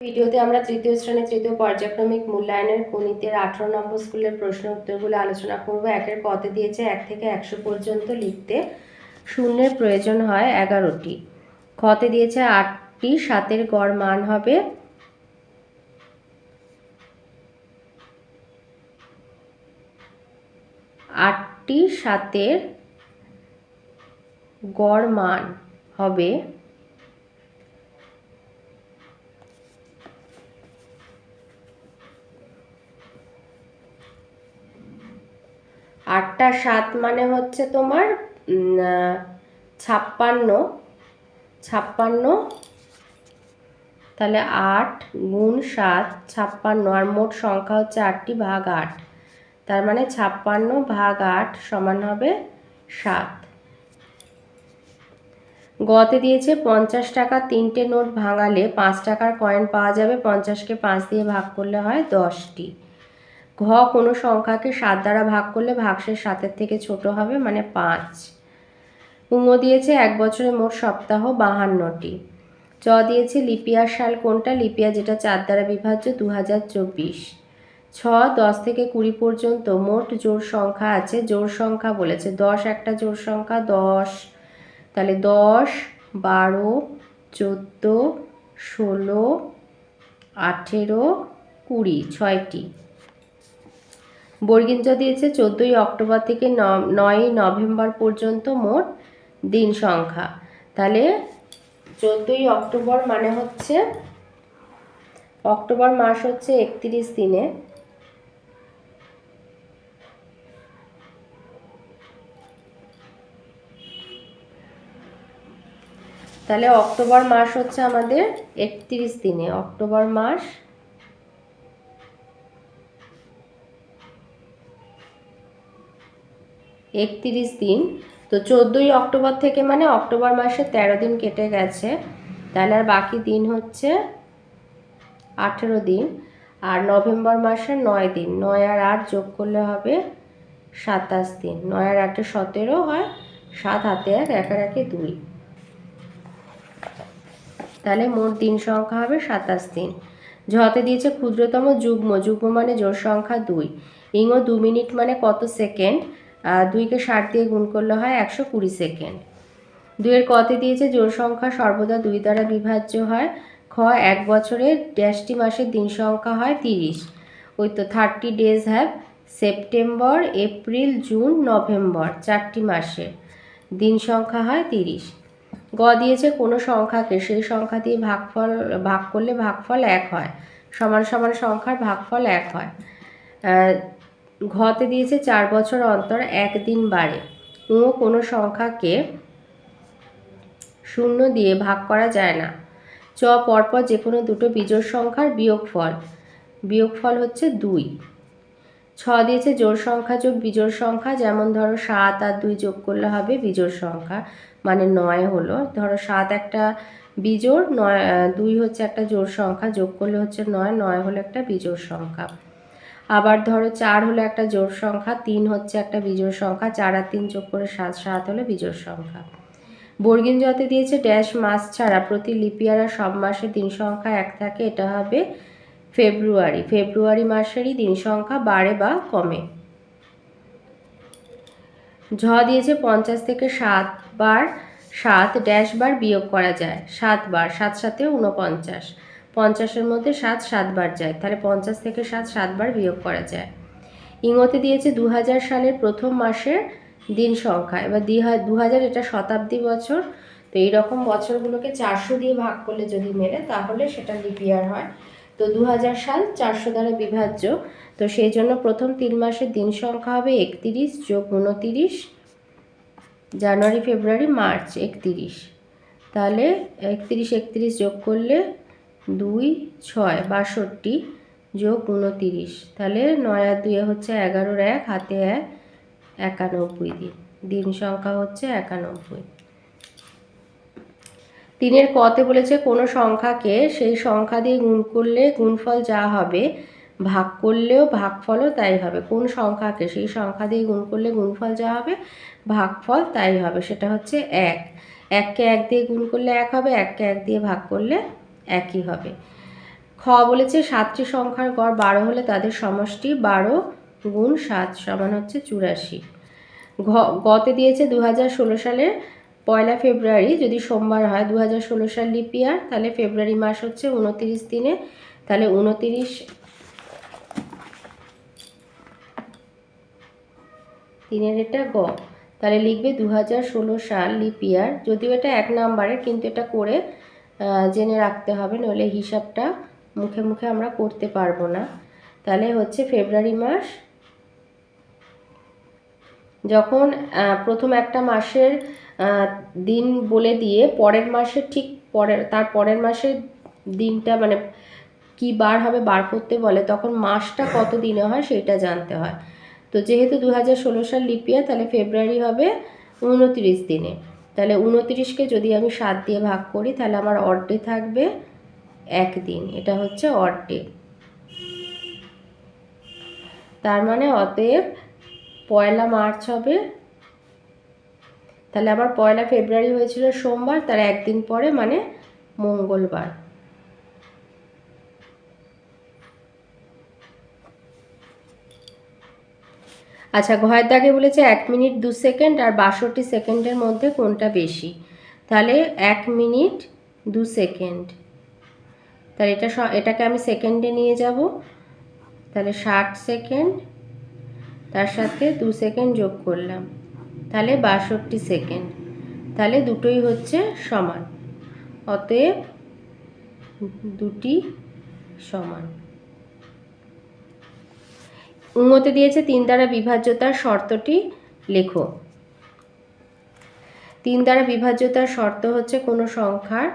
ভিডিওতে আমরা তৃতীয় শ্রেণির তৃতীয় পর্যায়ক্রমিক মূল্যায়নের গণিতের আঠারো নম্বর স্কুলের প্রশ্ন উত্তরগুলো আলোচনা করব। একের পথে দিয়েছে এক থেকে একশো পর্যন্ত লিখতে। শূন্যের প্রয়োজন হয় এগারোটি। খতে দিয়েছে আটটি, সাতের গড় মান হবে আটটি, সাতের গড় মান হবে আটটা সাত মানে হচ্ছে তোমার ছাপ্পান্ন ছাপ্পান্ন, তাহলে আট গুণ সাত, ছাপ্পান্ন, আর মোট সংখ্যা হচ্ছে আটটি ভাগ আট। তার মানে ছাপ্পান্ন ভাগ আট সমান হবে সাত। গতে দিয়েছে পঞ্চাশ টাকা, তিনটে নোট ভাঙালে পাঁচ টাকার কয়েন পাওয়া যাবে, পঞ্চাশকে পাঁচ দিয়ে ভাগ করলে হয় দশটি। ঘ কোনো সংখ্যাকে সাত দ্বারা ভাগ করলে ভাগশেষ সাতের থেকে ছোট হবে মানে পাঁচ। উঙ দিয়েছে এক বছরে মোট সপ্তাহ বাহান্নটি। চ দিয়েছে লিপিয়ার সাল কোনটা? লিপিয়া যেটা চার দ্বারা বিভাজ্য দু হাজার চব্বিশ। ছ, দশ থেকে কুড়ি পর্যন্ত মোট জোর সংখ্যা আছে জোর সংখ্যা বলেছে দশ, একটা জোর সংখ্যা দশ। তাহলে দশ, বারো, চোদ্দ, ষোলো, আঠেরো, কুড়ি, ছয়টি। বর্গিঞ্জ দিয়েছে চোদ্দোই অক্টোবর থেকে নয়ই নভেম্বর পর্যন্ত মোট দিন সংখ্যা। তাহলে চোদ্দোই অক্টোবর মানে হচ্ছে, অক্টোবর মাস হচ্ছে একত্রিশ দিনে। তাহলে অক্টোবর মাস হচ্ছে আমাদের একত্রিশ দিনে। অক্টোবর মাস একত্রিশ দিন। তো চোদ্দোই অক্টোবর থেকে মানে অক্টোবর মাসে তেরো দিন কেটে গেছে। তাহলে আর বাকি দিন হচ্ছে আঠেরো দিন। আর নভেম্বর মাসে নয় দিন। নয় আর আট যোগ করলে হবে সাতাশ দিন। নয় আর আটে সতেরো হয় সাত হাতে এক এক একে দুই। তাহলে মোট দিন সংখ্যা হবে সাতাশ দিন। ঝতে দিয়েছে ক্ষুদ্রতম যুগ্ম। যুগ্ম মানে জোর সংখ্যা দুই। ইংও দু মিনিট মানে কত সেকেন্ড? দুইকে ষাট দিয়ে গুণ করলে হয় একশো কুড়ি সেকেন্ড। দুইয়ের কতে দিয়েছে জোর সংখ্যা সর্বদা দুই দ্বারা বিভাজ্য হয়। খ, এক বছরে ড্যাশটি মাসের দিন সংখ্যা হয় তিরিশ। ওই তো thirty days have September April June November চারটি মাসে দিন সংখ্যা হয় তিরিশ। গ দিয়েছে কোনো সংখ্যাকে, সেই সংখ্যা দিয়ে ভাগফল, ভাগ করলে ভাগফল এক হয়। সমান সমান সংখ্যার ভাগফল এক হয়। ঘতে দিয়েছে চার বছর অন্তর একদিন বাড়ে। ও কোনো সংখ্যাকে শূন্য দিয়ে ভাগ করা যায় না। চ, পরপর যে কোনো দুটো বিজোড় সংখ্যার বিয়োগফল। বিয়োগফল হচ্ছে দুই। ছ দিয়েছে জোড় সংখ্যা যোগ বিজোড় সংখ্যা, যেমন ধরো সাত আর দুই যোগ করলে হবে বিজোড় সংখ্যা। মানে নয় হলো। ধরো সাত একটা বিজোড়, নয়, দুই হচ্ছে একটা জোড় সংখ্যা, যোগ করলে হচ্ছে নয় নয় হলো একটা বিজোড় সংখ্যা। আবার ধরো চার হলো একটা জোড় সংখ্যা, তিন হচ্ছে একটা বিজোড় সংখ্যা, চার আর তিন যোগ করে সাত সাত হলো বিজোড় সংখ্যা। বর্গিন যতে দিয়েছে ড্যাশ মাস ছাড়া প্রতি লিপিয়ারা সব মাসে দিন সংখ্যা এক থাকে, এটা হবে ফেব্রুয়ারি। ফেব্রুয়ারি মাসেরই দিন সংখ্যা বাড়ে বা কমে। ঝ দিয়েছে পঞ্চাশ থেকে সাতবার সাত, ড্যাশ বার বিয়োগ করা যায় সাতবার সাত সাথে উনপঞ্চাশ পঞ্চাশের মধ্যে সাত সাতবার যায়, তাহলে পঞ্চাশ থেকে সাত সাতবার বিয়োগ করা যায়। ইংতে দিয়েছে দু হাজার সালের প্রথম মাসের দিন সংখ্যা, এবার দু হাজার এটা শতাব্দী বছর, তো এই রকম বছরগুলোকে চারশো দিয়ে ভাগ করলে যদি মেলে, তাহলে সেটা লিপিয়ার হয়। তো দু হাজার সাল চারশো দ্বারা বিভাজ্য, তো সেই জন্য প্রথম তিন মাসের দিন সংখ্যা হবে একত্রিশ যোগ উনতিরিশ, জানুয়ারি, ফেব্রুয়ারি, মার্চ একত্রিশ। তাহলে একত্রিশ একত্রিশ যোগ করলে দুই, ছয়, বাষট্টি যোগ উনতিরিশ তাহলে নয় আর দুয়ে হচ্ছে এগারোর এক, হাতে এক, একানব্বই দিন দিন সংখ্যা হচ্ছে একানব্বই। তিনের কতে বলেছে কোনো সংখ্যাকে সেই সংখ্যা দিয়ে গুণ করলে গুণফল যা হবে, ভাগ করলেও ভাগফলও তাই হবে। কোন সংখ্যাকে সেই সংখ্যা দিয়ে গুণ করলে গুণফল যা হবে, ভাগফল তাই হবে। সেটা হচ্ছে এক। এককে এক দিয়ে গুণ করলে এক হবে, এককে এক দিয়ে ভাগ করলে একই হবে। খ বলেছে, সাতটি সংখ্যার গড় বারো হলে তাদের সমষ্টি বারো গুণ সাত সমান হচ্ছে চুরাশি। ঘ, গতে দিয়েছে দু হাজার ষোলো সালের পয়লা ফেব্রুয়ারি, যদি সোমবার হয় দু হাজার ষোলো সাল লিপিয়ার তাহলে ফেব্রুয়ারি মাস হচ্ছে উনতিরিশ দিনে, তাহলে উনতিরিশ তিনের এটা গ। তাহলে লিখবে দু হাজার ষোলো সাল লিপিয়ার যদিও এটা এক নাম্বারের, কিন্তু এটা করে জেনে রাখতে হবে, নইলে হিসাবটা মুখে মুখে আমরা করতে পারব না। তাহলে হচ্ছে ফেব্রুয়ারি মাস, যখন প্রথম একটা মাসের দিন বলে দিয়ে পরের মাসের ঠিক পরের, তার পরের মাসের দিনটা মানে কি বার হবে বার করতে বলে, তখন মাসটা কত দিনে হয় সেটা জানতে হয়। তো যেহেতু দু হাজার ষোলো সাল লিপিয়া, তাহলে ফেব্রুয়ারি হবে উনত্রিশ দিনে। তাহলে উনত্রিশকে যদি আমি সাত দিয়ে ভাগ করি, তাহলে আমার অর্ডে থাকবে একদিন। এটা হচ্ছে অর্ডে তার মানে অতএব পয়লা মার্চ হবে। তাহলে আমার পয়লা ফেব্রুয়ারি হয়েছিল সোমবার, তার একদিন পরে মানে মঙ্গলবার। আচ্ছা ঘয়ের দাগে বলেছে এক মিনিট দু সেকেন্ড আর বাষট্টি সেকেন্ডের মধ্যে কোনটা বেশি? তাহলে এক মিনিট দু সেকেন্ড। তাহলে এটা এটাকে আমি সেকেন্ডে নিয়ে যাব। তাহলে ষাট সেকেন্ড, তার সাথে দু সেকেন্ড যোগ করলাম। তাহলে বাষট্টি সেকেন্ড। তাহলে দুটোই হচ্ছে সমান। অতএব দুটি সমান। উঙতে দিয়েছে তিন দ্বারা বিভাজ্যতার শর্তটি লেখো। তিন দ্বারা বিভাজ্যতার শর্ত হচ্ছে কোনো সংখ্যার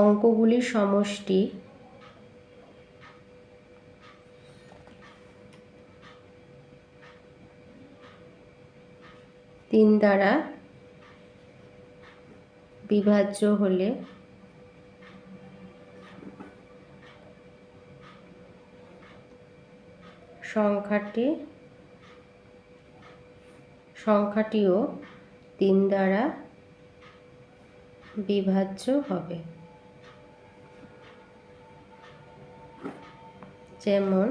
অঙ্কগুলির সমষ্টি তিন দ্বারা বিভাজ্য হলে সংখ্যাটি সংখ্যাটিও তিন দ্বারা বিভাজ্য হবে। যেমন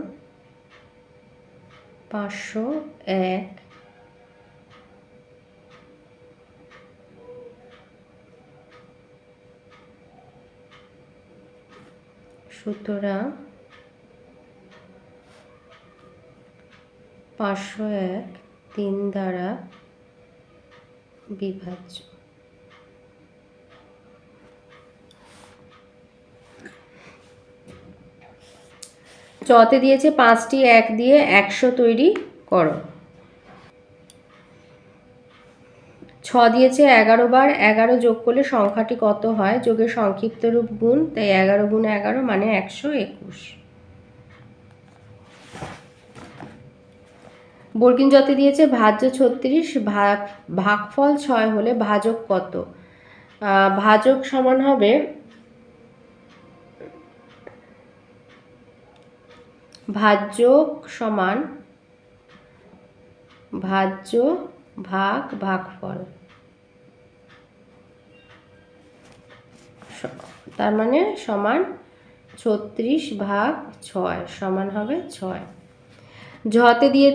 পাঁচশো এক সুতরাং পাঁচশো এক তিন দ্বারা বিভাজ্য। চতে দিয়েছে পাঁচটি, এক দিয়ে একশো তৈরি করো। ছ দিয়েছে এগারো বার, এগারো যোগ করলে সংখ্যাটি কত হয়? যোগের সংক্ষিপ্ত রূপ গুণ, তাই এগারো গুণ এগারো মানে একশো একুশ। বর্গিন যতে দিয়েছে, ভাজ্য ছত্রিশ ভাগ ভাগফল ছয় হলে ভাজক কত? ভাজক সমান হবে ভাজ্যক সমান ভাজ্য ভাগ ভাগফল। তার মানে সমান ছত্রিশ ভাগ ছয়, সমান হবে ছয়। ঝতে দিয়ে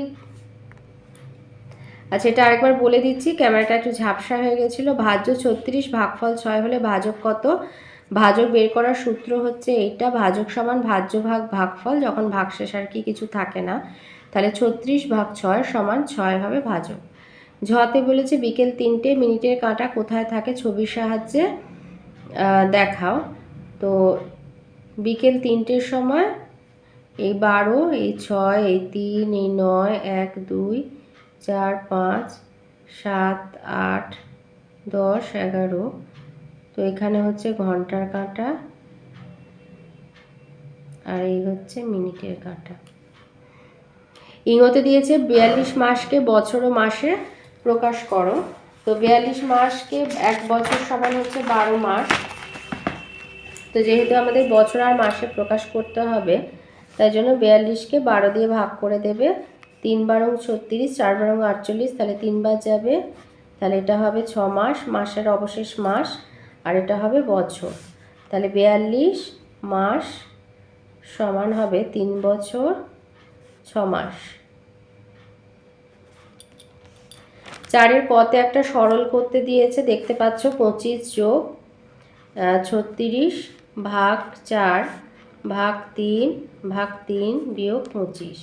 আচ্ছা এটা আরেকবার বলে দিচ্ছি, ক্যামেরাটা একটু ঝাপসা হয়ে গেছিল। ভাজ্য ছত্রিশ, ভাগফল ছয় হলে ভাজক কত? ভাজক বের করার সূত্র হচ্ছে এইটা ভাজক সমান ভাজ্য ভাগ ভাগফল, যখন ভাগশেষ আর কি কিছু থাকে না। তাহলে ছত্রিশ ভাগ ছয় সমান ছয় হবে ভাজক। ঝতে বলেছে বিকেল তিনটে, মিনিটের কাঁটা কোথায় থাকে ছবির সাহায্যে? দেখাও। তো বিকেল তিনটের সময়, এই বারো, এই ছয়, এই তিন, এই নয়, এক, দুই চার, পাঁচ, সাত, আট, দশ, এগারো। তো এখানে হচ্ছে ঘণ্টার কাঁটা আর এই হচ্ছে মিনিটের কাঁটা। ইংতে দিয়েছে বিয়াল্লিশ মাসকে বছর ও মাসে প্রকাশ করো। তো বিয়াল্লিশ মাসকে এক বছর সমান হচ্ছে বারো মাস। তো যেহেতু আমাদের বছর আর মাসে প্রকাশ করতে হবে, তাই জন্য বিয়াল্লিশকে বারো দিয়ে ভাগ করে দেবে। তিন বারং ছত্রিশ, চার বারং আটচল্লিশ, তাহলে তিনবার যাবে। তাহলে এটা হবে ছ মাস, মাসের অবশেষ মাস, আর এটা হবে বছর। তাহলে বিয়াল্লিশ মাস সমান হবে তিন বছর ছ মাস। চারের পথে একটা সরল করতে দিয়েছে, দেখতে পাচ্ছ পঁচিশ যোগ ছত্রিশ ভাগ চার, ভাগ তিন ভাগ তিন বিয়োগ পঁচিশ।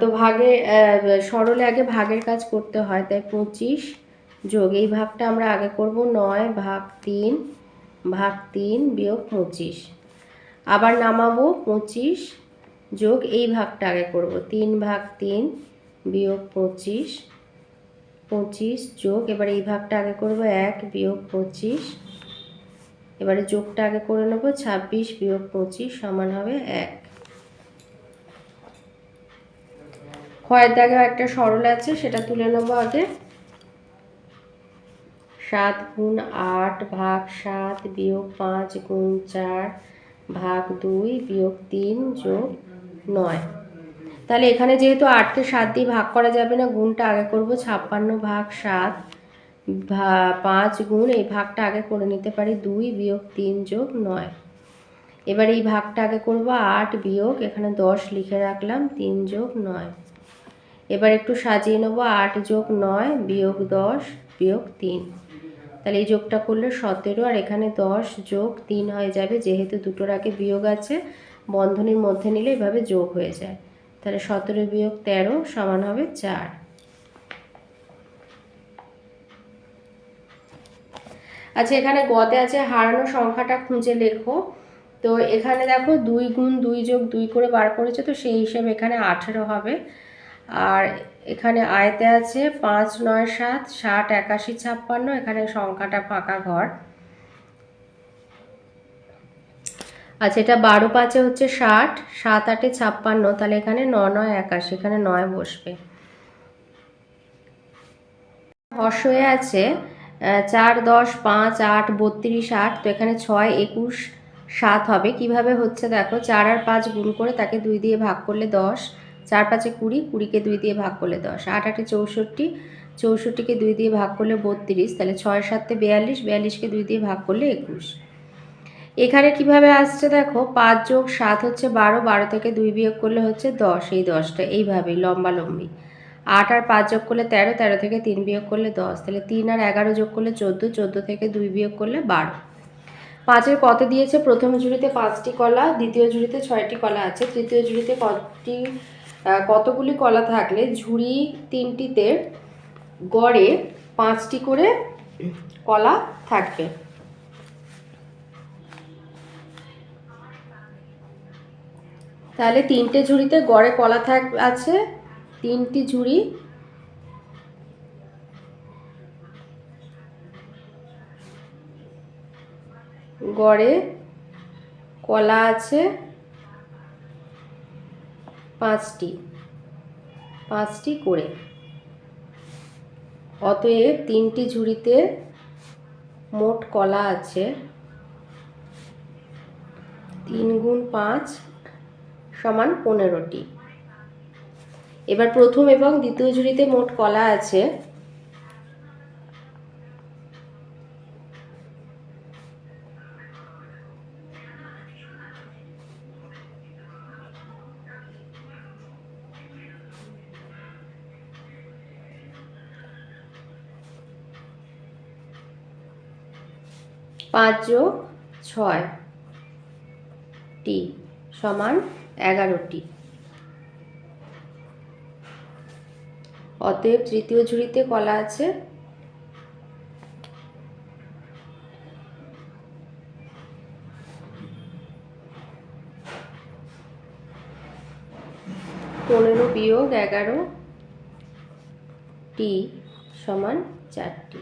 তো ভাগে সরলে আগে ভাগের কাজ করতে হয়, তাই পঁচিশ যোগ, এই ভাগটা আমরা আগে করব নয়, ভাগ তিন ভাগ তিন বিয়োগ পঁচিশ। আবার নামাবো পঁচিশ যোগ, এই ভাগটা আগে করব, তিন ভাগ তিন বিয়োগ পঁচিশ পঁচিশ যোগ, এবার এই ভাগটা আগে করব এক বিয়োগ পঁচিশ, এবারে যোগটা আগে করে নেব, ছাব্বিশ বিয়োগ পঁচিশ সমান হবে এক। ক্ষয়ের দাগে একটা সরল আছে, সেটা তুলে নেব আগে। সাত গুণ আট ভাগ সাত বিয়োগ পাঁচ গুণ চার ভাগ দুই বিয়োগ তিন যোগ নয়। তাহলে এখানে যেহেতু আটকে সাত দিয়ে ভাগ করা যাবে না, গুণটা আগে করব, ছাপ্পান্ন ভাগ সাত পাঁচ গুণ, এই ভাগটা আগে করে নিতে পারি দুই বিয়োগ তিন যোগ নয়। এবার এই ভাগটা আগে করব আট বিয়োগ, এখানে দশ লিখে রাখলাম, তিন যোগ নয়। এবার একটু সাজিয়ে নেব, আট যোগ নয়, বিয়োগ দশ, বিয়োগ তিন। তাহলে এই যোগটা করলে সতেরো, আর এখানে দশ যোগ তিন হয়ে যাবে, যেহেতু দুটোর আগে বিয়োগ আছে, বন্ধনীর মধ্যে নিলে এভাবে যোগ হয়ে যায়। তাহলে সতেরো বিয়োগ তেরো সমান হবে চার। আচ্ছা এখানে গতে আছে হারানো সংখ্যাটা খুঁজে লেখো। তো এখানে দেখো দুই গুণ দুই যোগ দুই করে বার করেছে, তো সেই হিসেবে এখানে আঠেরো হবে। আর এখানে আয়তে আছে পাঁচ, নয়, সাত, ষাট, একাশি, ছাপ্পান্ন। এখানে সংখ্যাটা ফাঁকা ঘর। আচ্ছা এটা বারো পাঁচে হচ্ছে ষাট, সাত আটে ছাপ্পান্ন। তাহলে এখানে ন, নয়, একাশি, এখানে নয় বসবে। হয়ে আছে চার, দশ, পাঁচ, আট, বত্রিশ, আট। তো এখানে ছয়, একুশ, সাত হবে। কীভাবে হচ্ছে দেখো, চার আর পাঁচ গুণ করে তাকে দুই দিয়ে ভাগ করলে দশ। চার পাঁচে কুড়ি কুড়িকে দুই দিয়ে ভাগ করলে দশ আট আটে চৌষট্টি চৌষট্টিকে দুই দিয়ে ভাগ করলে বত্রিশ তাহলে ছয় সাতে বিয়াল্লিশ বিয়াল্লিশকে দুই দিয়ে ভাগ করলে একুশ। এখানে কীভাবে আসছে দেখো পাঁচ যোগ সাত হচ্ছে বারো বারো থেকে দুই বিয়োগ করলে হচ্ছে দশ এই দশটা এইভাবেই লম্বা লম্বি। আট আর পাঁচ যোগ করলে তেরো তেরো থেকে তিন বিয়োগ করলে দশ তাহলে তিন আর এগারো যোগ করলে চোদ্দ চোদ্দ থেকে দুই বিয়োগ করলে বারো। পাঁচের কত দিয়েছে? প্রথম ঝুড়িতে পাঁচটি কলা দ্বিতীয় ঝুড়িতে ছয়টি কলা আছে তৃতীয় ঝুড়িতে আহ, কতগুলি কলা থাকলে ঝুড়ি তিনটিতে গড়ে পাঁচটি করে কলা থাকবে। তাহলে তিনটে ঝুড়িতে গড়ে কলা থাক, আছে, তিনটি ঝুড়ি গড়ে কলা আছে। পাঁচটি। পাঁচটি করে। অতএব তিনটি ঝুড়িতে মোট কলা আছে। তিন গুণ পাঁচ সমান পনেরোটি। এবার প্রথম এবং দ্বিতীয় ঝুড়িতে মোট কলা আছে। পাঁচ যোগ ছয় টি সমান এগারোটি অতএব তৃতীয় ঝুড়িতে কলা আছে। পনেরো বিয়োগ এগারো টি সমান চারটি।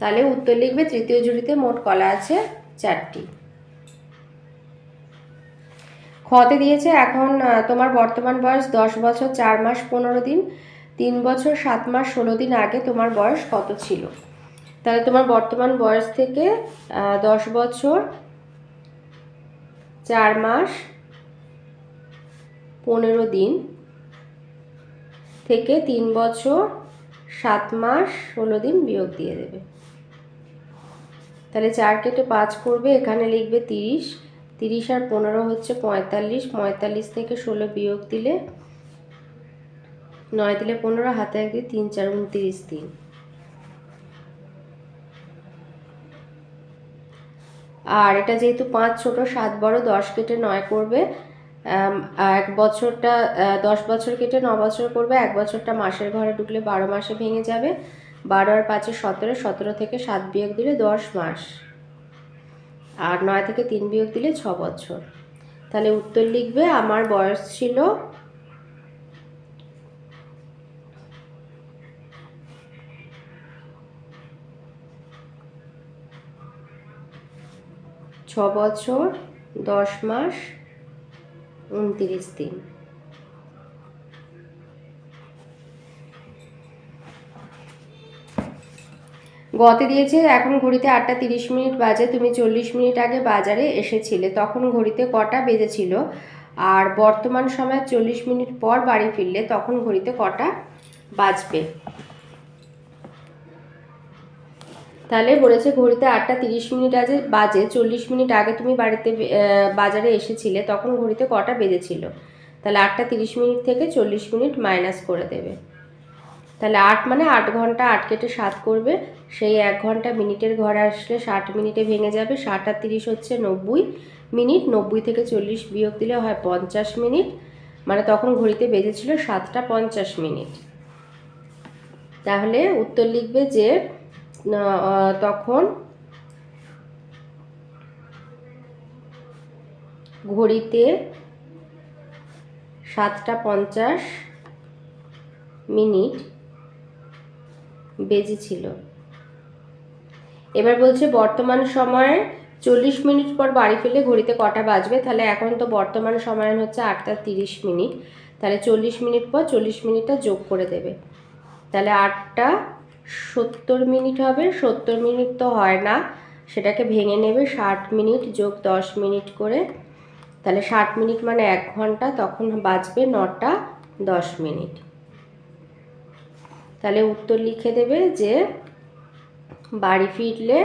তাহলে উত্তর লিখবে তৃতীয় ঝুড়িতে মোট কলা আছে চারটি। খতে দিয়েছে এখন তোমার বর্তমান বয়স দশ বছর চার মাস পনেরো দিন, তিন বছর সাত মাস ষোলো দিন আগে তোমার বয়স কত ছিল? তাহলে তোমার বর্তমান বয়স থেকে দশ বছর চার মাস পনেরো দিন থেকে তিন বছর সাত মাস ষোলো দিন বিয়োগ দিয়ে দেবে। তাহলে চার কেটে পাঁচ করবে, এখানে লিখবে তিরিশ। তিরিশ আর পনেরো হচ্ছে পঁয়তাল্লিশ। পঁয়তাল্লিশ থেকে ষোলো বিয়োগ দিলে নয় দিলে পনেরো, হাতে এক দিয়ে তিন, চার, উনতিরিশ দিন আর এটা যেহেতু পাঁচ ছোট, সাত বড়, দশ কেটে নয় করবে এক বছরটা দশ বছর কেটে ন বছর করবে, এক বছরটা মাসের ঘরে ঢুকলে বারো মাসে ভেঙে যাবে। বারো আর পাঁচে সতেরো সতেরো থেকে সাত বিয়োগ দিলে দশ মাস। আর নয় থেকে তিন বিয়োগ দিলে ছ বছর। তাহলে উত্তর লিখবে, আমার বয়স ছিল ছ বছর, দশ মাস, উনতিরিশ দিন। গতে দিয়েছে, এখন ঘড়িতে আটটা তিরিশ মিনিট বাজে, তুমি চল্লিশ মিনিট আগে বাজারে এসেছিলে, তখন ঘড়িতে কটা বেজেছিল? আর বর্তমান সময় চল্লিশ মিনিট পর বাড়ি ফিরলে, তখন ঘড়িতে কটা বাজবে? তাহলে বলেছে ঘড়িতে আটটা তিরিশ মিনিট আগে বাজে, চল্লিশ মিনিট আগে তুমি বাড়িতে বাজারে এসেছিলে, তখন ঘড়িতে কটা বেজেছিল? তাহলে আটটা তিরিশ মিনিট থেকে চল্লিশ মিনিট মাইনাস করে দেবে। তাহলে আট মানে আট ঘণ্টা আট কেটে সাত করবে। সেই এক ঘণ্টা মিনিটের ঘরে আসলে ষাট মিনিটে ভেঙে যাবে। ষাট আর তিরিশ হচ্ছে নব্বই মিনিট। নব্বই থেকে চল্লিশ বিয়োগ দিলে হয় পঞ্চাশ মিনিট। মানে তখন ঘড়িতে বেজেছিল সাতটা পঞ্চাশ মিনিট। তাহলে উত্তর লিখবে যে তখন ঘড়িতে সাতটা পঞ্চাশ মিনিট বেজেছিল এবার বলছে, বর্তমান সময়ে চল্লিশ মিনিট পর বাড়ি ফিরলে ঘড়িতে কটা বাজবে? তাহলে এখন তো বর্তমান সময় হচ্ছে আটটা তিরিশ মিনিট। তাহলে চল্লিশ মিনিট পর চল্লিশ মিনিটটা যোগ করে দেবে। তাহলে আটটা সত্তর মিনিট হবে। সত্তর মিনিট তো হয় না। সেটাকে ভেঙে নেবে, ষাট মিনিট যোগ দশ মিনিট করে। তাহলে ষাট মিনিট মানে এক ঘণ্টা, তখন বাজবে নটা দশ মিনিট। তাহলে উত্তর লিখে দেবে যে বাড়ি ফিরলে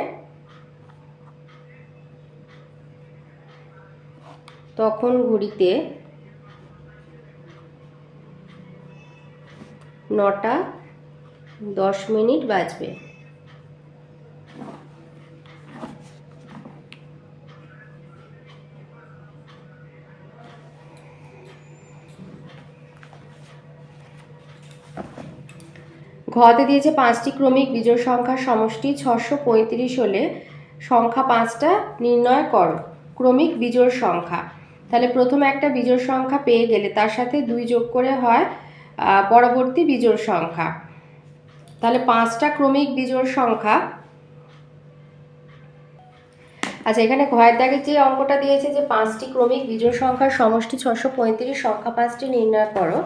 তখন ঘড়িতে নটা দশ মিনিট বাজবে। ঘতে দিয়েছে পাঁচটি ক্রমিক বিজোড় সংখ্যার সমষ্টি, ছশো পঁয়ত্রিশ হলে সংখ্যা পাঁচটা নির্ণয় করো, ক্রমিক বিজোড় সংখ্যা। তাহলে প্রথম একটা বিজোড় সংখ্যা পেয়ে গেলে তার সাথে দুই যোগ করে হয় পরবর্তী বিজোড় সংখ্যা। তাহলে পাঁচটা ক্রমিক বিজোড় সংখ্যা। আচ্ছা এখানে ঘয়ের দাগে যে অঙ্কটা দিয়েছে যে পাঁচটি ক্রমিক বিজোড় সংখ্যার সমষ্টি, ছশো পঁয়ত্রিশ, সংখ্যা পাঁচটি নির্ণয় করো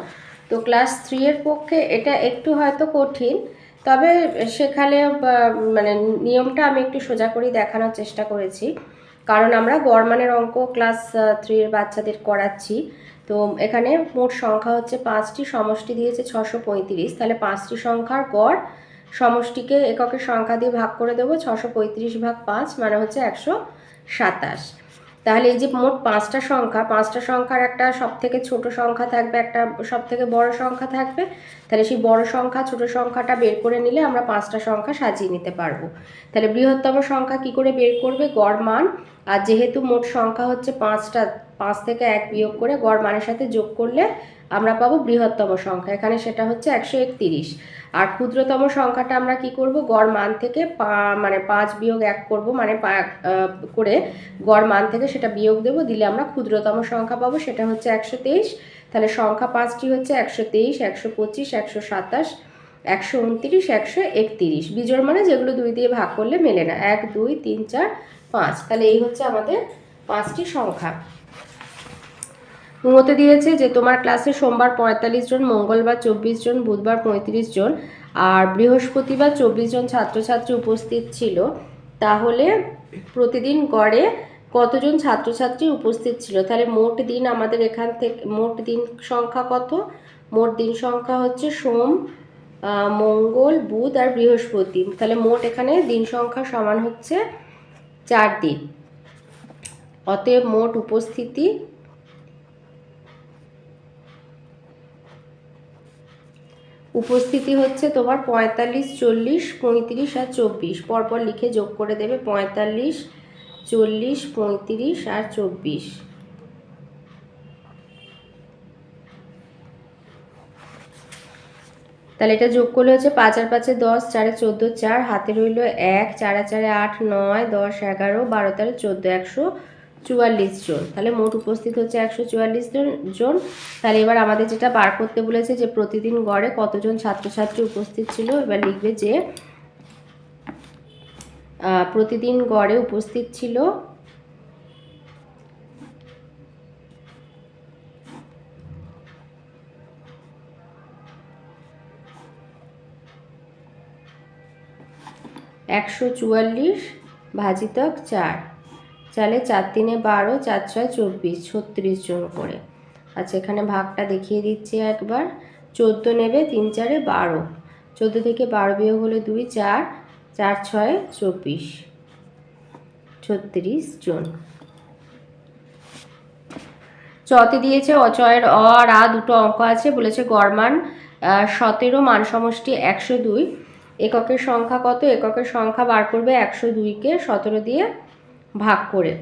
তো ক্লাস থ্রি এর পক্ষে এটা একটু হয়তো কঠিন, তবে সেখানে মানে নিয়মটা আমি একটু সোজা করেই দেখানোর চেষ্টা করেছি। কারণ আমরা গড়মানের অঙ্ক ক্লাস থ্রি এর বাচ্চাদের করাচ্ছি, তো এখানে মোট সংখ্যা হচ্ছে পাঁচটি, সমষ্টি দিয়েছে ছশো পঁয়ত্রিশ। তাহলে পাঁচটি সংখ্যার গড় সমষ্টিকে এককের সংখ্যা দিয়ে ভাগ করে দেবো, ছশো পঁয়ত্রিশ ভাগ পাঁচ মানে হচ্ছে একশো সাতাশ। তাহলে এই যে মোট পাঁচটা সংখ্যা, পাঁচটা সংখ্যার একটা সব থেকে ছোট সংখ্যা থাকবে, একটা সব থেকে বড় সংখ্যা থাকবে, তাহলে সেই বড় সংখ্যা, ছোট সংখ্যাটা বের করে নিলে আমরা পাঁচটা সংখ্যা সাজিয়ে নিতে পারব। তাহলে বৃহত্তম সংখ্যা কি করে বের করবে? গড় মান, আর যেহেতু মোট সংখ্যা হচ্ছে পাঁচটা, পাঁচ থেকে এক বিয়োগ করে গড় মানের সাথে যোগ করলে আমরা পাবো বৃহত্তম সংখ্যা। এখানে সেটা হচ্ছে একশো একতিরিশ। আর ক্ষুদ্রতম সংখ্যাটা আমরা কি করব? গড় মান থেকে পা মানে পাঁচ বিয়োগ এক করব মানে করে গড় মান থেকে সেটা বিয়োগ দেবো, দিলে আমরা ক্ষুদ্রতম সংখ্যা পাবো, সেটা হচ্ছে একশো তেইশ। তাহলে সংখ্যা পাঁচটি হচ্ছে একশো তেইশ, একশো পঁচিশ, একশো সাতাশ, একশো উনত্রিশ, একশো একতিরিশ। বিজোড় মানে যেগুলো দুই দিয়ে ভাগ করলে মেলে না। এক, দুই, তিন, চার, পাঁচ। তাহলে এই হচ্ছে আমাদের পাঁচটি সংখ্যা। মতে দিয়েছে যে তোমার ক্লাসে সোমবার পঁয়তাল্লিশ জন, মঙ্গলবার চব্বিশ জন, বুধবার পঁয়ত্রিশ জন আর বৃহস্পতিবার চব্বিশ জন ছাত্রছাত্রী উপস্থিত ছিল। তাহলে প্রতিদিন গড়ে কতজন ছাত্রছাত্রী উপস্থিত ছিল? তাহলে মোট দিন আমাদের এখান থেকে, মোট দিন সংখ্যা কত? মোট দিন সংখ্যা হচ্ছে সোম মঙ্গল, বুধ আর বৃহস্পতি। তাহলে মোট এখানে দিন সংখ্যা সমান হচ্ছে চার দিন। অতএব মোট উপস্থিতি উপস্থিতি হচ্ছে তোমার পঁয়তাল্লিশ, চল্লিশ, পঁয়ত্রিশ আর চব্বিশ। পরপর লিখে যোগ করে দেবে পঁয়তাল্লিশ, চল্লিশ, পঁয়ত্রিশ আর চব্বিশ। তাহলে এটা যোগ করলে হচ্ছে পাঁচ আর পাঁচে দশ, চারে চোদ্দ, চার। হাতে রইল এক, চারে চারে আট, নয়, দশ, এগারো, বারো, তেরো, চোদ্দ, একশো। চুয়াল্লিশ জন। তাহলে মোট উপস্থিত হচ্ছে একশো চুয়াল্লিশ জন জন। তাহলে এবার আমাদের যেটা বার করতে বলেছে যে প্রতিদিন গড়ে কতজন ছাত্রছাত্রী উপস্থিত ছিল, এবার লিখবে যে প্রতিদিন গড়ে উপস্থিত ছিল একশো চুয়াল্লিশ ভাজিতক চার। চালে চার তিনে বারো, চার ছয় চব্বিশ, ছত্রিশ জন করে। আচ্ছা এখানে ভাগটা দেখিয়ে দিচ্ছি একবার। চোদ্দ নেবে তিন চারে বারো। চোদ্দ থেকে বারো বিয়োগ হলে দুই, চার চার ছয় চব্বিশ, ছত্রিশ জন। চতে দিয়েছে অচয়ের অ আর আ দুটো অঙ্ক আছে, বলেছে গড়মান সতেরো মান সমষ্টি একশো দুই। এককের সংখ্যা কত? এককের সংখ্যা বার করবে একশো দুইকে, সতেরো দিয়ে ভাগ করে।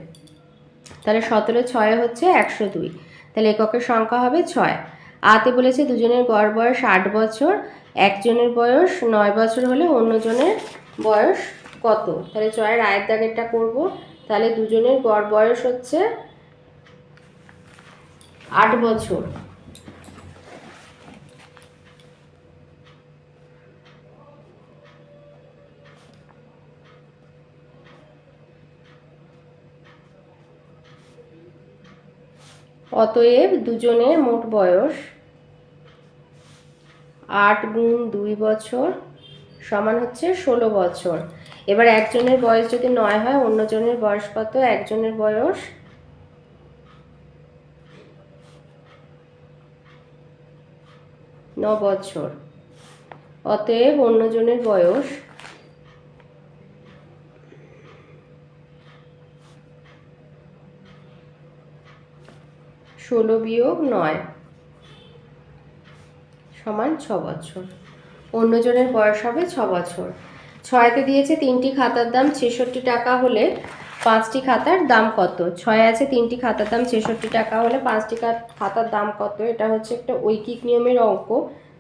তাহলে সতেরো ছয় হচ্ছে একশো দুই। তাহলে এককের সংখ্যা হবে ছয়। আতে বলেছে দুজনের গড় বয়স আট বছর, একজনের বয়স নয় বছর হলে অন্যজনের বয়স কত? তাহলে ছয়ের আয়ের দাগেরটা করব। তাহলে দুজনের গড় বয়স হচ্ছে আট বছর। অতএব দুজনের মোট বয়স আট গুণ দুই বছর সমান হচ্ছে ষোলো বছর। এবার একজনের বয়স যদি নয় হয়, অন্যজনের বয়স কত? একজনের বয়স ন বছর। অতএব অন্যজনের বয়স ষোলো বিয়োগ নয় সমান ছ বছর। অন্যজনের বয়স হবে ছ বছর। ছয়তে দিয়েছে তিনটি খাতার দাম ছেষট্টি টাকা হলে পাঁচটি খাতার দাম কত? ছয় আছে তিনটি খাতার দাম ছেষট্টি টাকা হলে পাঁচটি খাতার দাম কত? এটা হচ্ছে একটা ঐকিক নিয়মের অঙ্ক।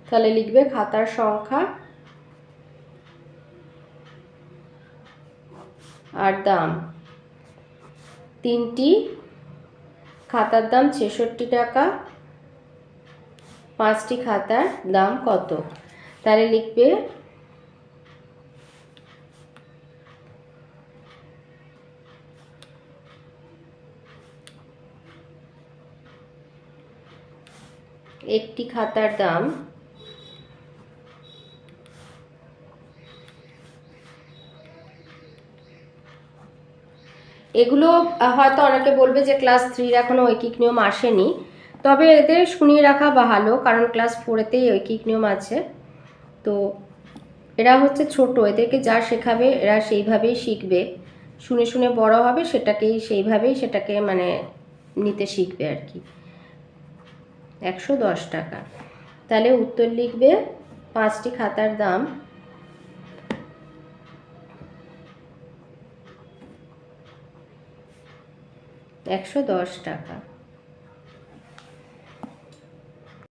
তাহলে লিখবে খাতার সংখ্যা আর দাম। তিনটি খাতার দাম ছেষট্টি টাকা। পাঁচটি খাতার দাম কত? তাহলে লিখবে একটি খাতার দাম এগুলো হয়তো অনেকে বলবে যে ক্লাস থ্রির এখনও ঐকিক নিয়ম আসেনি। তবে এদের শুনিয়ে রাখা ভালো, কারণ ক্লাস ফোরেতেই ঐকিক নিয়ম আছে। তো এরা হচ্ছে ছোট, এদেরকে যা শেখাবে এরা সেইভাবেই শিখবে। শুনে শুনে বড় হবে, সেটাকেই, সেইভাবেই সেটাকে মানে নিতে শিখবে আর কি। একশো দশ টাকা। তাহলে উত্তর লিখবে, পাঁচটি খাতার দাম। একশো দশ টাকা।